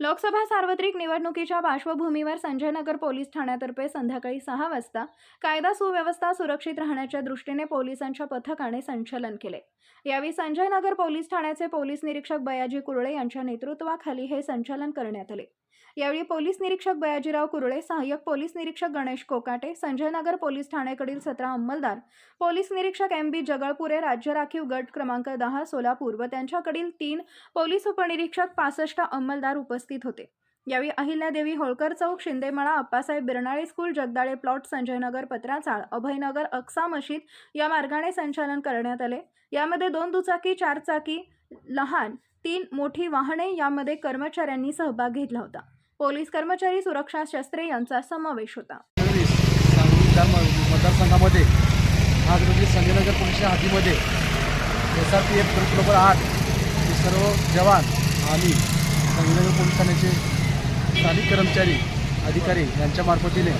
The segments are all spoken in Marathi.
लोकसभा सार्वत्रिक निवडणुकीच्या पार्श्वभूमीवर संजयनगर पोलीस ठाण्यातर्फे संध्याकाळी सहा वाजता कायदा सुव्यवस्था सुरक्षित राहण्याच्या दृष्टीने पोलिसांच्या पथकाने संचलन केले. यावेळी संजयनगर पोलीस ठाण्याचे पोलीस निरीक्षक बयाजी कुरळे यांच्या नेतृत्वाखाली हे संचलन करण्यात आले. यावेळी पोलीस निरीक्षक बयाजीराव कुरळे सहाय्यक पोलीस निरीक्षक गणेश कोकाटे संजयनगर पोलीस ठाण्याकडील सतरा अंमलदार पोलीस निरीक्षक एम बी जगळपुरे राज्य राखीव गट क्रमांक दहा सोलापूर व त्यांच्याकडील तीन पोलीस उपनिरीक्षक पासष्ट अंमलदार उपस्थित होते. यावेळी अहिल्यादेवी होळकर चौक शिंदेमळा अप्पासाहेब बिरनाळे स्कूल जगदाळे प्लॉट संजयनगर पत्राचाळ अभयनगर अक्सा मशीद या मार्गाने संचालन करण्यात आले. यामध्ये दोन दुचाकी चारचाकी लहान तीन मोठी वाहने यामध्ये कर्मचाऱ्यांनी सहभाग घेतला होता. पोलीस कर्मचारी सुरक्षा शस्त्रे यांचा समावेश होता. मतदारसंघामध्ये आज रोजी संजयनगर पोलीसच्या हातीमध्ये S R P F group number आठ हे सर्व जवान आणि संजयनगर पोलीस ठाण्याचे स्थानिक कर्मचारी अधिकारी यांच्या मार्फतीने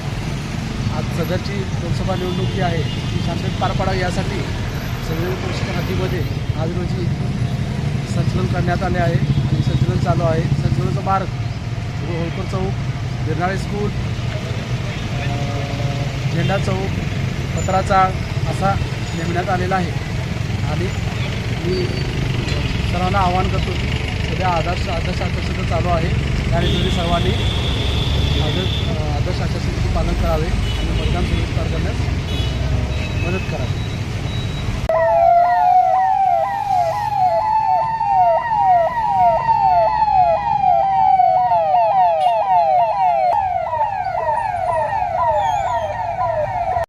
आज सदरची लोकसभा निवडणूक जी आहे ती शांततेत पार पाडावी यासाठी संजयनगर पोलीसच्या हातीमध्ये आज रोजी संचलन करण्यात आले आहे आणि संचलन चालू आहे. संचलनाचा मार्ग होळकर चौक गिरनाळे स्कूल झेंडा चौक पत्राचा असा नेमण्यात आलेला आहे. आणि मी सर्वांना आवाहन करतो की सध्या आदर्श आदर्श आचारसंहिता चालू आहे. त्या तुम्ही सर्वांनी आदर्श आदर्श आचारसंहितेचे पालन करावे आणि मतदान सुरक्षित करण्यास मदत करावी.